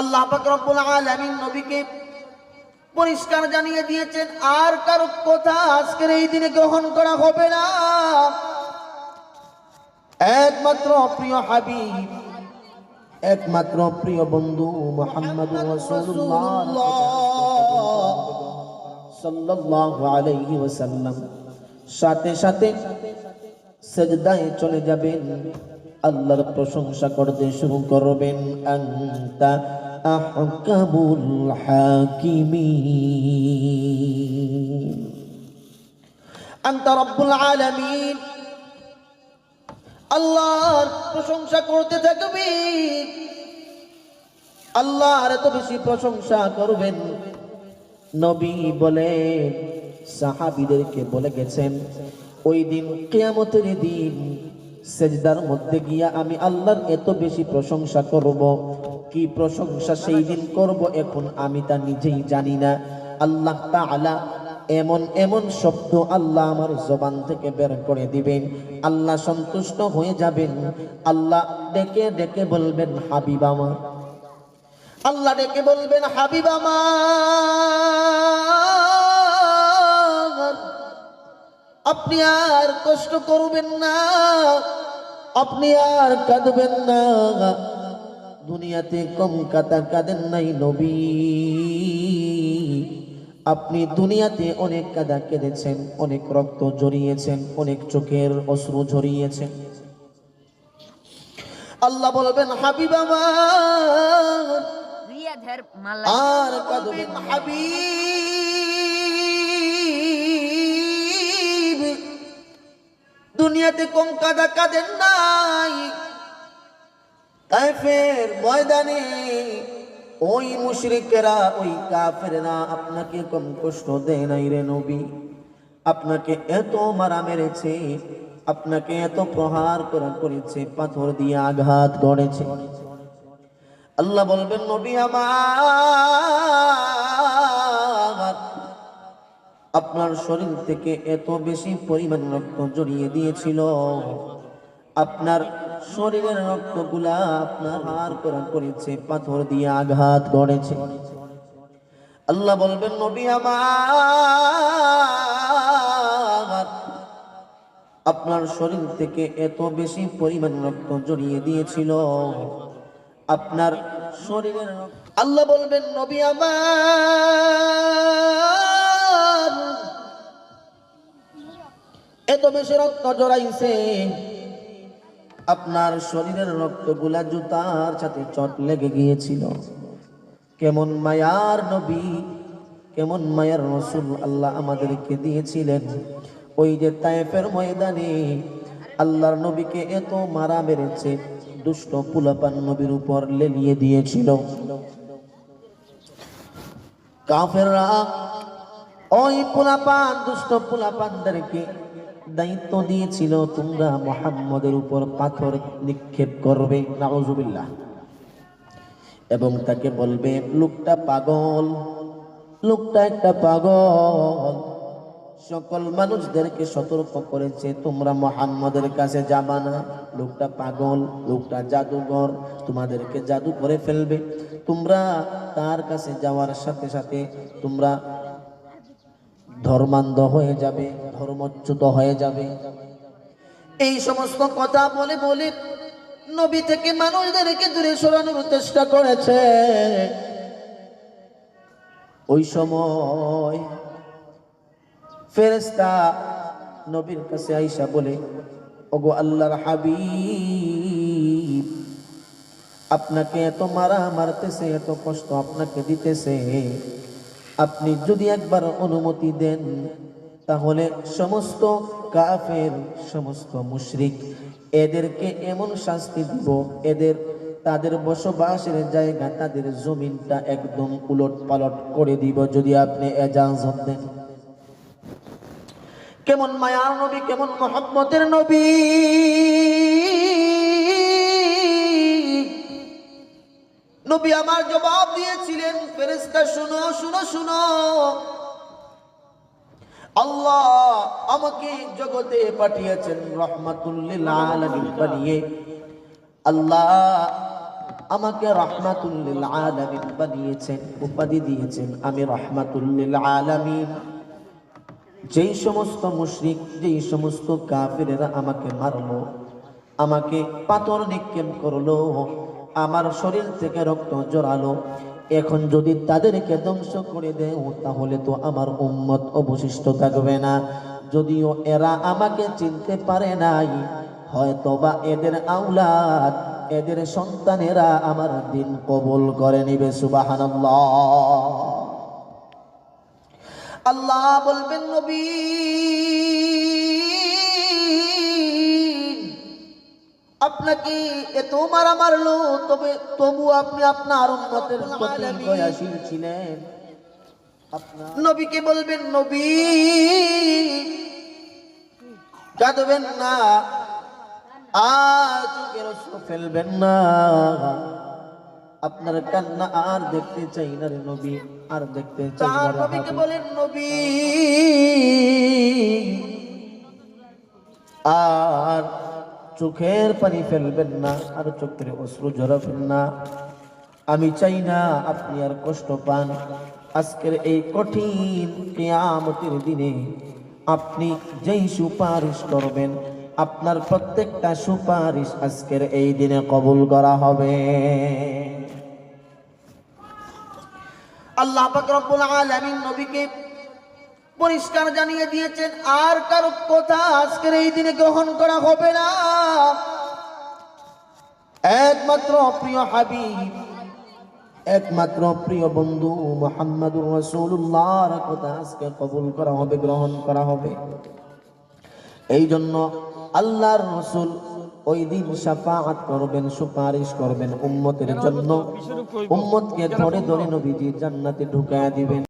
আল্লাহ রব্বুল আলামিন নবীকে পরিষ্কার জানিয়ে দিয়েছেন, আর কারও কথা আজকের এই দিনে গ্রহণ করা হবে না। একমাত্র প্রিয় হাবিব, একমাত্র প্রিয় বন্ধু ওয়াসাল্লাম। সাথে সাথে সেজদায় চলে যাবেন, আল্লাহর প্রশংসা করতে শুরু করবেন। আন্তা আহকামুল হাকিমিন আন্তা রব্বুল আলামিন আল্লাহর প্রশংসা করতে থাকবে। আল্লাহর এত বেশি প্রশংসা করবেন। নবী বলে সাহাবিদেরকে বলে গেছেন, ওই দিন কিয়ামতের দিন সেজদার মধ্যে গিয়া আমি আল্লাহর এত বেশি প্রশংসা করব। কি প্রশংসা সেই দিন করব এখন আমি তা নিজেই জানি না। আল্লাহ তাআলা এমন এমন শব্দ আল্লাহ আমার জবান থেকে বের করে দিবেন। আল্লাহ সন্তুষ্ট হয়ে যাবেন। আল্লাহ ডেকে ডেকে বলবেন, হাবিব আমার। আল্লাহ ডেকে বলবেন, হাবিব আমার। আপনি আর কষ্ট করবেন না। আপনি আর কাঁদবেন না। দুনিয়াতে কম কাতা কাঁদেন নাই নবী। আপনি দুনিয়াতে অনেক কাদা কেঁদেছেন অনেক রক্ত জড়িয়েছেন অনেক চোখের অশ্রু ঝরিয়েছেন। আল্লাহ বলবেন হাবিব আমার। আর কাঁদবেন হাবিব দুনিয়াতে কম কাদা কাঁদেন নাই। তাইফের ময়দানে, ওই মুশরিকেরা, ওই কাফেররা আপনাকে কম কষ্ট দেয় নাই রে নবী? আপনাকে এত মারা মেরেছে, আপনাকে এত প্রহার করা করেছে, পাথর দিয়ে আঘাত করেছে। আল্লাহ বলবেন, নবী আমার, আপনার শরীর থেকে এত বেশি পরিমাণ রক্ত জড়িয়ে দিয়েছিল। আপনার শরীরের রক্তগুলা আপনার হার করা করেছে, পাথর দিয়ে আঘাত করেছে আল্লাহ বলবেন, নবী আমার, আপনার শরীর থেকে এত বেশি পরিমাণ রক্ত জড়িয়ে দিয়েছিল। আপনার শরীরের আল্লাহ বলবেন, নবী আমার, এত বেশি রক্ত জড়াইছে আপনার শরীরের রক্তগুলা জুতার সাথে চট লেগে গিয়েছিল। কেমন মায়ার নবী, কেমন মায়ার রসুল আল্লাহ আমাদেরকে দিয়েছিলেন। ওই যে তায়েফের ময়দানে আল্লাহর নবীকে এত মারা মেরেছে, দুষ্ট পুলাপান নবীর উপর লেলিয়ে দিয়েছিল। কাফেররা, ওই পুলাপান, দুষ্ট পুলাপানদেরকে দায়িত্ব দিয়েছিল, তোমরা মোহাম্মদের উপর পাথর নিক্ষেপ করবে, নাউজুবিল্লাহ। এবং তাকে বলবে, লোকটা পাগল, লোকটা একটা পাগল। সকল মানুষদেরকে সতর্ক করেছে, তোমরা মোহাম্মদের কাছে যাবা না। লোকটা পাগল, লোকটা জাদুঘর, তোমাদেরকে জাদু করে ফেলবে। তোমরা তার কাছে যাওয়ার সাথে সাথে তোমরা ধর্মান্ধ হয়ে যাবে। ধর্মচ্যুত হয়ে যাবে। এই সমস্ত কথা বলে বলে নবী থেকে মানুষদেরকে দূরে সরানোর চেষ্টা করেছে। ওই সময় ফেরেস্তা নবীর কাছে আইসা বলে, ওগো আল্লাহর হাবিব, আপনাকে এত মারা মারতেছে, এত কষ্ট আপনাকে দিতেছে। আপনি যদি একবার অনুমতি দেন তাহলে সমস্ত কাফের, সমস্ত মুশরিক এদেরকে এমন শাস্তি দিব, এদের তাদের বসবাসের জায়গা, তাদের জমিনটা একদম উলট পালট করে দিব যদি আপনি এজাজত দেন। কেমন মায়ার নবী, কেমন মোহাম্মতের নবী? নবী আমার জবাব দিয়েছিলেন ফেরেস্তা শুনো শুনো শুনো। আল্লাহ আমাকে জগতে পাঠিয়েছেন রহমাতুল্লিল বানিয়ে। আল্লাহ আমাকে রহমাতুল্লিল আলামিন বানিয়েছেন, উপাধি দিয়েছেন আমি রহমাতুল্লিল আলামিন। যেই সমস্ত মুশরিক, যেই সমস্ত কাফিরেরা আমাকে মারলো, আমাকে পাথর নিক্ষেপ করল, আমার শরীর থেকে রক্ত জড়ালো এখন যদি তাদেরকে ধ্বংস করে দেও, তাহলে তো আমার উম্মত অবশিষ্ট থাকবে না। যদিও এরা আমাকে চিনতে পারে নাই হয়তো বা এদের আউলাদ এদের সন্তানেরা আমার দিন কবুল করে নিবে, সুবাহানাল্লাহ। আল্লাহ বলবেন, নবী আপনাকে এত মারা মারলো তবে তবু আপনি আপনার উম্মতের প্রতি দয়াশীল ছিলেন। নবীকে বলবেন নবী কাঁদবেন না আজ ফেলবেন না। আপনার কান্না আর দেখতে চাই না রে নবী আর দেখতে চাই না রে নবীকে বলেন নবী আর চোখের পানি ফেলবেন না, আর চোখের অশ্রু ঝরাবেন না। আমি চাই না আপনি আর কষ্ট পান। আজকের এই কঠিন কেয়ামতের দিনে আপনি যেই সুপারিশ করবেন, আপনার প্রত্যেকটা সুপারিশ আজকের এই দিনে কবুল করা হবে। আল্লাহ আলামিন নবীকে পরিষ্কার জানিয়ে দিয়েছেন, আর কারও কথা আজকের এই দিনে গ্রহণ করা হবে না। একমাত্র প্রিয় হাবিব, একমাত্র প্রিয় বন্ধু মোহাম্মদুর রসুল্লাহর কথা আজকে কবুল করা হবে, গ্রহণ করা হবে। এই জন্য আল্লাহর রসুল ওই দিন সাফাআত করবেন, সুপারিশ করবেন উম্মতের জন্য। উম্মতকে ধরে ধরে নবীজি জান্নাতে ঢুকায়া দিবেন।